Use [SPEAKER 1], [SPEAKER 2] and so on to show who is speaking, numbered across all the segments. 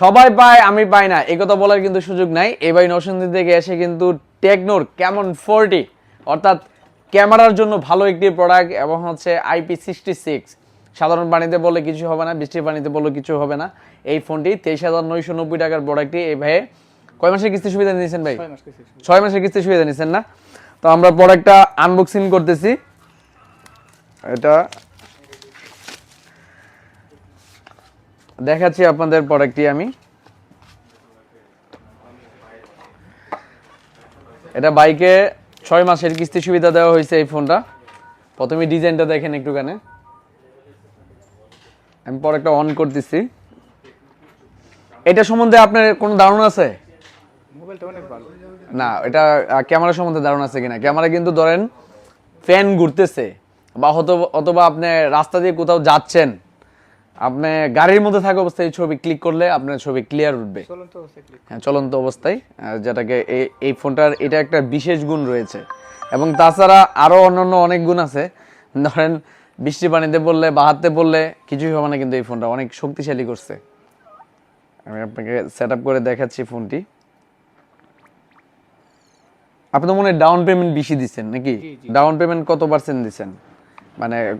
[SPEAKER 1] সবাই পায় আমি পাই না। এই কথা বলার কিন্তু সুযোগ নাই। ভাই নরসিংদী থেকে এসে কিন্তু টেকনোর কেমন ফোরটি অর্থাৎ ক্যামেরার জন্য ভালো একটি প্রোডাক্ট এবং হচ্ছে আইপি সিক্সটি সিক্স সাধারণ পানিতে বললে কিছু হবে না বৃষ্টির পানিতে বললে কিছু হবে না। এই ফোনটি তেইশ হাজার নয়শো নব্বই টাকার প্রোডাক্টটি এই ভাই কয় মাসের কিস্তি সুবিধা নিয়েছেন ভাই?
[SPEAKER 2] ছয়
[SPEAKER 1] মাসের কিস্তি সুবিধা। নিচ্ছেন না? তো আমরা প্রোডাক্টটা আনবক্সিং করতেছি। এটা দেখাচ্ছি আপনাদের প্রোডাক্টটি আমি। এটা বাইকে ছয় মাসের কিস্তি সুবিধা দেওয়া হয়েছে এই ফোনটা। প্রথমে ডিজাইনটা দেখেন একটুখানে। আমি প্রোডাক্টটা অন করতেছি। এটা সম্বন্ধে আপনার কোনো ধারণা আছে? না এটা ক্যামেরা সম্বন্ধে ধারণা আছে কিনা? ক্যামেরা কিন্তু ধরেন ফ্যান ঘুরতেছে বা হয়তো অথবা আপনি রাস্তা দিয়ে কোথাও যাচ্ছেন আপনি গাড়ির মধ্যে থাকা অবস্থায় ছবি ক্লিক করলে আপনার ছবি ক্লিয়ার উঠবে।
[SPEAKER 2] চলন্ত অবস্থায়
[SPEAKER 1] হ্যাঁ চলন্ত অবস্থায় যেটাকে এই- ফোনটার এটা একটা বিশেষ গুণ রয়েছে। এবং তাছাড়া আরও অন্যান্য অনেক গুণ আছে। ধরেন বৃষ্টি পানিতে পড়লে বা হাতে পড়লে কিছুই হবে না কিন্তু এই ফোনটা অনেক শক্তিশালী করছে। আমি আপনাকে সেট করে দেখাচ্ছি ফোনটি। আপনি তো মনে হয় ডাউন পেমেন্ট বেশি দিচ্ছেন নাকি। ডাউন পেমেন্ট কত পার্সেন্ট দিচ্ছেন? মানে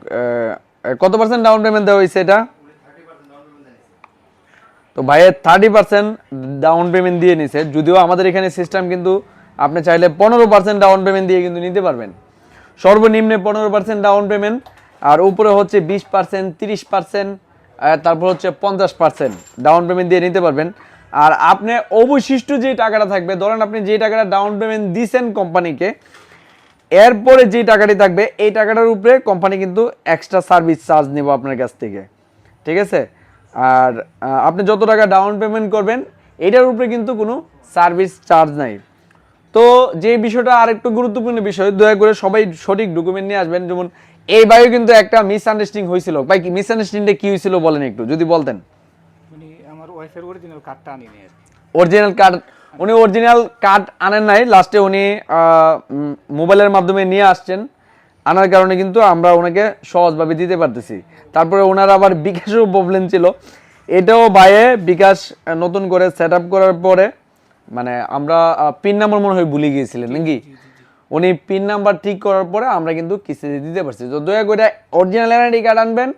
[SPEAKER 1] কত পার্সেন্ট ডাউন পেমেন্ট দেওয়া হয়েছে এটা? তো ভাইয়ের থার্টি পার্সেন্ট ডাউন পেমেন্ট দিয়ে নিছে, যদিও আমাদের এখানে সিস্টেম কিন্তু আপনি চাইলে পনেরো পার্সেন্ট ডাউন পেমেন্ট দিয়ে কিন্তু নিতে পারবেন। সর্বনিম্নে পনেরো পার্সেন্ট ডাউন পেমেন্ট আর উপরে হচ্ছে বিশ পার্সেন্ট তিরিশ পার্সেন্ট তারপর হচ্ছে পঞ্চাশ পার্সেন্ট ডাউন পেমেন্ট দিয়ে নিতে পারবেন। আর আপনি অবশিষ্ট যে টাকাটা থাকবে, ধরেন আপনি যে টাকাটা ডাউন পেমেন্ট দিছেন কোম্পানিকে এরপরে যে টাকাটি থাকবে, এই টাকাটার উপরে কোম্পানি কিন্তু এক্সট্রা সার্ভিস চার্জ নেব আপনার কাছ থেকে। ঠিক আছে? আর আপনি যত টাকা ডাউন পেমেন্ট করবেন এটার উপরে কিন্তু কোনো সার্ভিস চার্জ নাই। তো যে বিষয়টা আরেকটু গুরুত্বপূর্ণ বিষয় দয়া করে সবাই সঠিক ডকুমেন্ট নিয়ে আসবেন। যেমন এই বায়ু কিন্তু একটা মিসআন্ডারস্ট্যান্ডিং হয়েছিল। ভাই কি মিসআন্ডারস্ট্যান্ডিংটা কি হয়েছিল বলেন একটু যদি বলতেন।
[SPEAKER 2] মানে আমার ওয়াইফের অরিজিনাল কার্ডটা আনি নি আর
[SPEAKER 1] অরিজিনাল কার্ড উনি অরিজিনাল কার্ড আনেন নাই। লাস্টে উনি মোবাইলের মাধ্যমে নিয়ে আসছেন। আনার কারণে কিন্তু আমরা ওনাকে সহজভাবে দিতে পারতেছি। তারপরে ওনার আবার বিকাশেরও প্রবলেম ছিল। এটাও বাইরে বিকাশ নতুন করে সেট আপ করার পরে মানে আমরা পিন নাম্বার মনে হয় ভুলে গিয়েছিলেন নাকি? উনি পিন নাম্বার ঠিক করার পরে আমরা কিন্তু কিস্তিতে দিতে পারছি। তো দয়া করে অরিজিনাল এনআইডি কার্ড আনবেন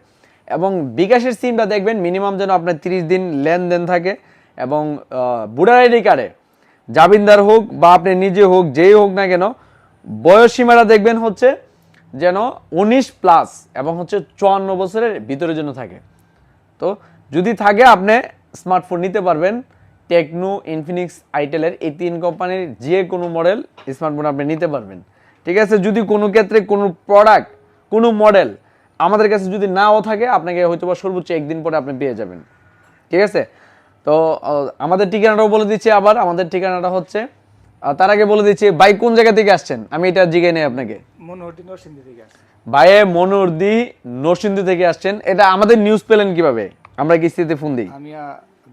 [SPEAKER 1] এবং বিকাশের সিমটা দেখবেন মিনিমাম যেন আপনার তিরিশ দিন লেনদেন থাকে এবং বুড়ার আইডি কার্ডে জামিনদার হোক বা আপনি নিজে হোক যেই হোক না কেন বয়স সীমাটা দেখবেন হচ্ছে যেন উনিশ প্লাস এবং হচ্ছে চুয়ান্ন বছরের ভিতরে যেন থাকে। তো যদি থাকে, আপনি স্মার্টফোন নিতে পারবেন। টেকনো, ইনফিনিক্স, আইটেলের এই তিন কোম্পানির যে কোনো মডেল স্মার্টফোন আপনি নিতে পারবেন। ঠিক আছে? যদি কোনো ক্ষেত্রে কোনো প্রোডাক্ট কোনো মডেল আমাদের কাছে যদি নাও থাকে, আপনাকে হয়তো বা সর্বোচ্চ একদিন পরে আপনি পেয়ে যাবেন। ঠিক আছে? তো আমাদের ঠিকানাটাও বলে দিচ্ছি আবার। আমাদের ঠিকানাটা হচ্ছে তার আগে বলে দিচ্ছি বাইক কোন জায়গা থেকে আসছেন? আমি এটা জিজ্ঞে নেই আপনাকে। ভাইয়ে মনোরদি নরসিংদী থেকে আসছেন। এটা আমাদের নিউজ পেলেন কীভাবে? আমরা কিস্তিতে ফোন দিই?
[SPEAKER 2] আমি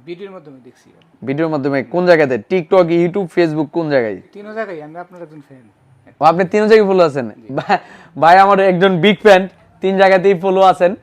[SPEAKER 2] ভিডিওর মাধ্যমে দেখছি।
[SPEAKER 1] ভিডিওর মাধ্যমে কোন জায়গাতে? টিকটক ইউটিউব ফেসবুক কোন জায়গায়?
[SPEAKER 2] তিনও জায়গায় আমি আপনার একজন ফ্যান
[SPEAKER 1] আপনি তিন জায়গায় ফলো আছেন? ভাই- আমার একজন বিগ ফ্যান তিন জায়গাতেই ফলো আছেন।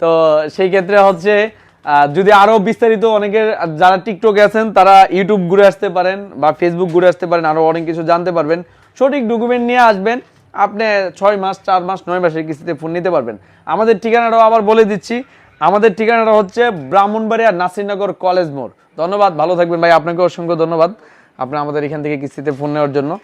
[SPEAKER 1] তো সেই ক্ষেত্রে হচ্ছে আহ, যদি আরও বিস্তারিত অনেকের যারা টিকটকে আছেন তারা ইউটিউব ঘুরে আসতে পারেন বা ফেসবুক ঘুরে আসতে পারেন আরও অনেক কিছু জানতে পারবেন। সঠিক ডকুমেন্ট নিয়ে আসবেন। আপনি ছয় মাস, চার মাস, নয় মাসের কিস্তিতে ফোন নিতে পারবেন। আমাদের ঠিকানাটাও আবার বলে দিচ্ছি। আমাদের ঠিকানাটা হচ্ছে ব্রাহ্মণবাড়িয়া নাসিরনগর কলেজ মোড়। ধন্যবাদ, ভালো থাকবেন ভাই। আপনাকে অসংখ্য ধন্যবাদ। আপনি আমাদের এখান থেকে কিস্তিতে ফোন নেওয়ার জন্য।